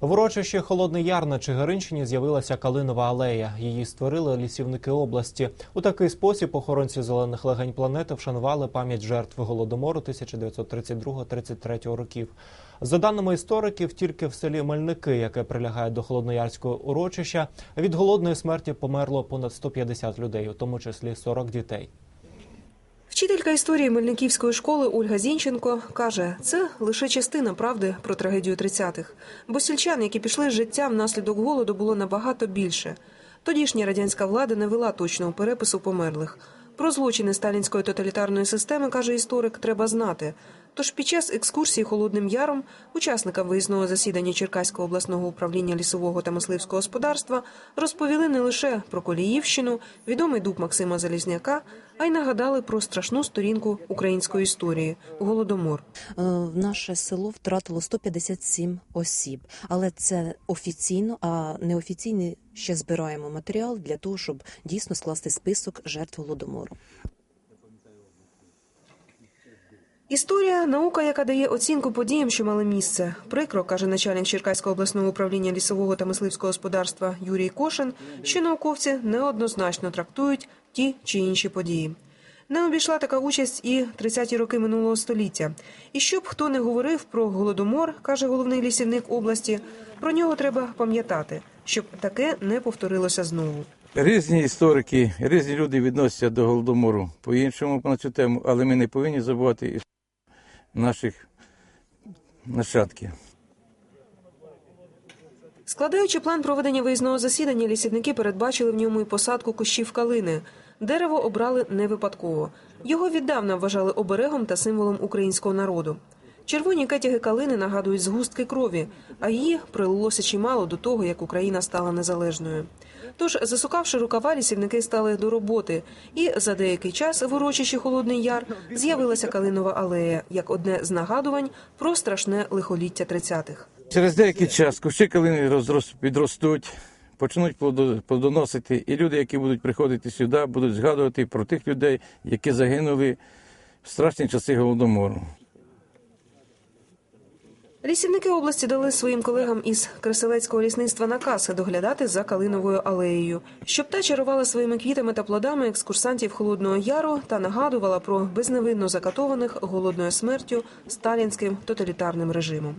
В урочищі Холодний Яр на Чигиринщині з'явилася калинова алея. Її створили лісівники області. У такий спосіб охоронці зелених легень планети вшанували пам'ять жертв голодомору 1932-33 років. За даними істориків, тільки в селі Мельники, яке прилягає до холодноярського урочища, від голодної смерті померло понад 150 людей, у тому числі 40 дітей. Вчителька історії Мельниківської школи Ольга Зінченко каже, це лише частина правди про трагедію 30-х. Бо сільчан, які пішли з життя внаслідок голоду, було набагато більше. Тодішня радянська влада не вела точного перепису померлих. Про злочини сталінської тоталітарної системи, каже історик, треба знати. Тож під час екскурсії Холодним Яром учасникам виїзного засідання Черкаського обласного управління лісового та мисливського господарства розповіли не лише про Коліївщину, відомий дуб Максима Залізняка, а й нагадали про страшну сторінку української історії голодомор. Е, Наше село втратило 157 осіб, але це офіційно, а неофіційно ще збираємо матеріал для того, щоб дійсно скласти список жертв голодомору. Історія наука, яка дає оцінку подіям, що мали місце. Прикро каже начальник Черкаського обласного управління лісового та мисливського господарства Юрій Кошин, що науковці неоднозначно трактують ті чи інші події. Не обійшла така участь і 30-ті роки минулого століття. І щоб хто не говорив про голодомор, каже головний лісівник області, про нього треба пам'ятати, щоб таке не повторилося знову. Різні історики, різні люди відносяться до голодомору по-іншому на цю тему, але ми не повинні забувати наших нащадків. Складаючи план проведення виїзного засідання, лісівники передбачили в ньому і посадку кущів калини. Дерево обрали не випадково. Його віддавна вважали оберегом та символом українського народу. Червоні кетяги калини нагадують згустки крові, а її прилилося чимало до того, як Україна стала незалежною. Тож, засукавши рукава, лісівники стали до роботи, і за деякий час в урочищі Холодний Яр з'явилася калинова алея як одне з нагадувань про страшне лихоліття 30-х. Через деякий час кущі калини підростуть, почнуть плодо- плодоносити, і люди, які будуть приходити сюди, будуть згадувати про тих людей, які загинули в страшні часи голодомору. Лісівники області дали своїм колегам із Креселецького лісництва наказ доглядати за калиновою алеєю, щоб та чарувала своїми квітами та плодами екскурсантів Холодного Яру та нагадувала про безневинно закатованих голодною смертю сталінським тоталітарним режимом.